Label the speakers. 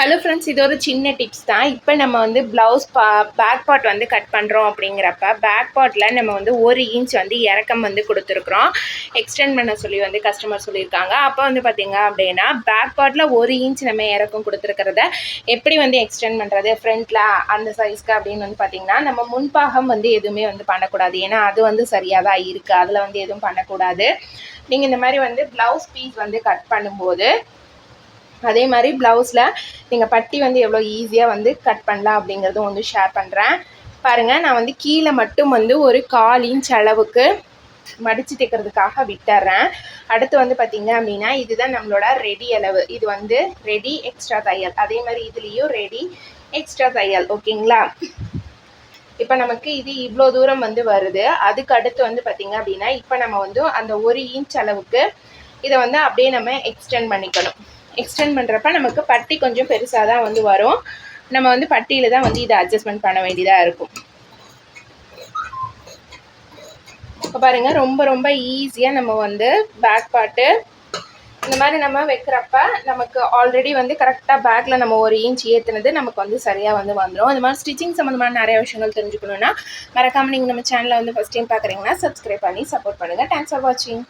Speaker 1: Hello friends இது ஒரு சின்ன டிப்ஸ் தான். இப்போ நம்ம வந்து ப்ளவுஸ் பா பேக் பார்ட் வந்து கட் பண்ணுறோம் அப்படிங்கிறப்ப பேக் பார்ட்டில் நம்ம வந்து ஒரு இன்ச் வந்து இறக்கம் வந்து கொடுத்துருக்குறோம். எக்ஸ்டெண்ட் பண்ண சொல்லி வந்து கஸ்டமர் சொல்லியிருக்காங்க. அப்போ வந்து பார்த்திங்க அப்படின்னா பேக் பார்ட்டில் ஒரு இன்ச் நம்ம இறக்கம் கொடுத்துருக்கிறத எப்படி வந்து எக்ஸ்டெண்ட் பண்ணுறது ஃப்ரண்ட்டில் அந்த சைஸ்க்கு அப்படின்னு வந்து பார்த்திங்கன்னா நம்ம முன்பாகம் வந்து எதுவுமே வந்து பண்ணக்கூடாது. ஏன்னா அது வந்து சரியாக தான் இருக்குது அதில் வந்து எதுவும் பண்ணக்கூடாது. நீங்கள் இந்த மாதிரி வந்து ப்ளவுஸ் பீஸ் வந்து கட் பண்ணும்போது அதே மாதிரி ப்ளவுஸில் நீங்கள் பட்டி வந்து எவ்வளோ ஈஸியாக வந்து கட் பண்ணலாம் அப்படிங்கிறதும் வந்து ஷேர் பண்ணுறேன் பாருங்கள் நான் வந்து கீழே மட்டும் வந்து ஒரு கால் இன்ச் அளவுக்கு மடித்து தைக்கிறதுக்காக விட்டுறேன். அடுத்து வந்து பார்த்திங்க அப்படின்னா இதுதான் நம்மளோட ரெடி அளவு. இது வந்து ரெடி எக்ஸ்ட்ரா தையல். அதே மாதிரி இதுலேயும் ரெடி எக்ஸ்ட்ரா தையல். ஓகேங்களா? இப்போ நமக்கு இது இவ்வளோ தூரம் வந்து வருது. அதுக்கு அடுத்து வந்து பார்த்திங்க அப்படின்னா இப்போ நம்ம வந்து அந்த ஒரு இன்ச் அளவுக்கு இதை வந்து அப்படியே நம்ம எக்ஸ்டெண்ட் பண்ணிக்கணும். எக்ஸ்டெண்ட் பண்ணுறப்ப நமக்கு பட்டி கொஞ்சம் பெருசாக தான் வந்து வரும். நம்ம வந்து பட்டியில் தான் வந்து இதை அட்ஜஸ்ட்மெண்ட் பண்ண வேண்டியதாக இருக்கும். இப்போ பாருங்கள் ரொம்ப ரொம்ப ஈஸியாக நம்ம வந்து பேக் பாட்டு இந்த மாதிரி நம்ம வைக்கிறப்ப நமக்கு ஆல்ரெடி வந்து கரெக்டாக பேக்கில் நம்ம ஒரு இன்ச் ஏற்றுனது நமக்கு வந்து சரியாக வந்து வந்துடும் அந்த மாதிரி ஸ்டிச்சிங் சம்மந்தமான நிறைய விஷயங்கள் தெரிஞ்சுக்கணுன்னா மறக்காமல் நீங்கள் நம்ம சேனலை வந்து ஃபஸ்ட் டைம் பார்க்குறீங்கன்னா சப்ஸ்கிரைப் பண்ணி சப்போர்ட் பண்ணுங்கள் தேங்க்ஸ் ஃபார் வாட்சிங்